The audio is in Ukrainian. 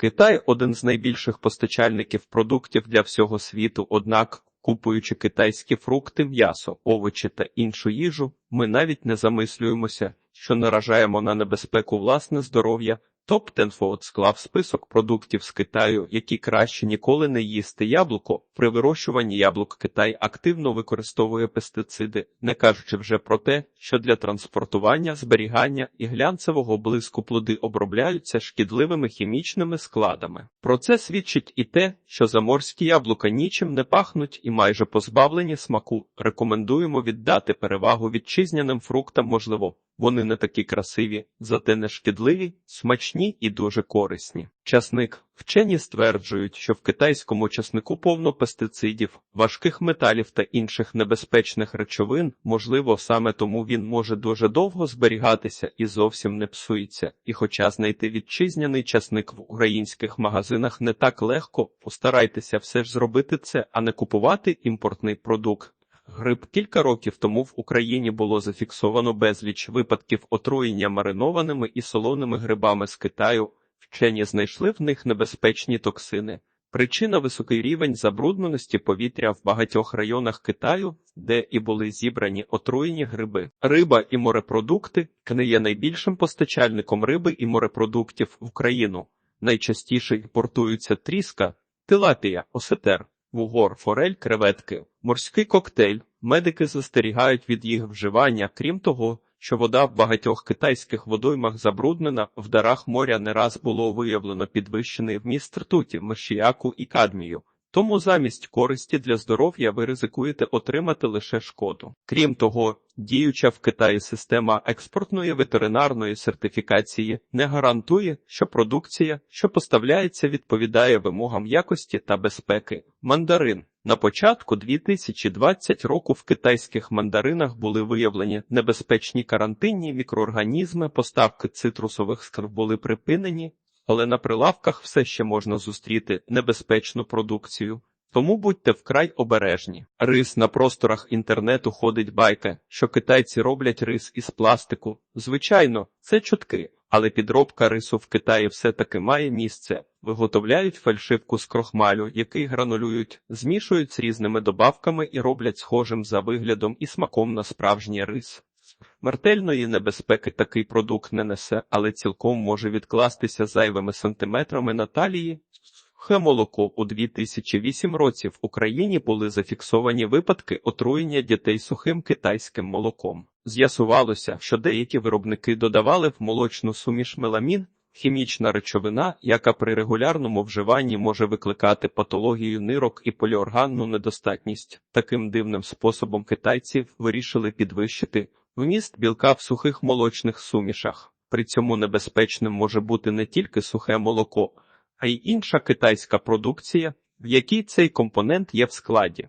Китай один з найбільших постачальників продуктів для всього світу, однак, купуючи китайські фрукти, м'ясо, овочі та іншу їжу, ми навіть не замислюємося, що наражаємо на небезпеку власне здоров'я. Топ Тенфоод склав список продуктів з Китаю, які краще ніколи не їсти яблуко. При вирощуванні яблук Китай активно використовує пестициди, не кажучи вже про те, що для транспортування, зберігання і глянцевого блиску плоди обробляються шкідливими хімічними складами. Про це свідчить і те, що заморські яблука нічим не пахнуть і майже позбавлені смаку. Рекомендуємо віддати перевагу вітчизняним фруктам, можливо. Вони не такі красиві, зате не шкідливі, смачні і дуже корисні. Часник вчені стверджують, що в китайському часнику повно пестицидів, важких металів та інших небезпечних речовин. Можливо, саме тому він може дуже довго зберігатися і зовсім не псується. І, хоча знайти вітчизняний часник в українських магазинах не так легко, постарайтеся все ж зробити це, а не купувати імпортний продукт. Гриб кілька років тому в Україні було зафіксовано безліч випадків отруєння маринованими і солоними грибами з Китаю. Вчені знайшли в них небезпечні токсини. Причина високий рівень забрудненості повітря в багатьох районах Китаю, де і були зібрані отруєні гриби. Риба і морепродукти не є найбільшим постачальником риби і морепродуктів в Україну. Найчастіше імпортуються тріска, тилапія, осетер, вугор, форель, креветки, морський коктейль. Медики застерігають від їх вживання, крім того, що вода в багатьох китайських водоймах забруднена, в дарах моря не раз було виявлено підвищений вміст ртуті, мишіяку і кадмію. Тому замість користі для здоров'я ви ризикуєте отримати лише шкоду. Крім того, діюча в Китаї система експортної ветеринарної сертифікації не гарантує, що продукція, що поставляється, відповідає вимогам якості та безпеки. Мандарин на початку 2020 року в китайських мандаринах були виявлені небезпечні карантинні мікроорганізми, поставки цитрусових скарб були припинені, але на прилавках все ще можна зустріти небезпечну продукцію. Тому будьте вкрай обережні. Рис на просторах інтернету ходить байка, що китайці роблять рис із пластику. Звичайно, це чутки, але підробка рису в Китаї все-таки має місце. Виготовляють фальшивку з крохмалю, який гранулюють, змішують з різними добавками і роблять схожим за виглядом і смаком на справжній рис. Смертельної небезпеки такий продукт не несе, але цілком може відкластися зайвими сантиметрами на талії. Сухе молоко у 2008 році в Україні були зафіксовані випадки отруєння дітей сухим китайським молоком. З'ясувалося, що деякі виробники додавали в молочну суміш меламін, хімічна речовина, яка при регулярному вживанні може викликати патологію нирок і поліорганну недостатність. Таким дивним способом китайці вирішили підвищити вміст білка в сухих молочних сумішах. При цьому небезпечним може бути не тільки сухе молоко, а й інша китайська продукція, в якій цей компонент є в складі.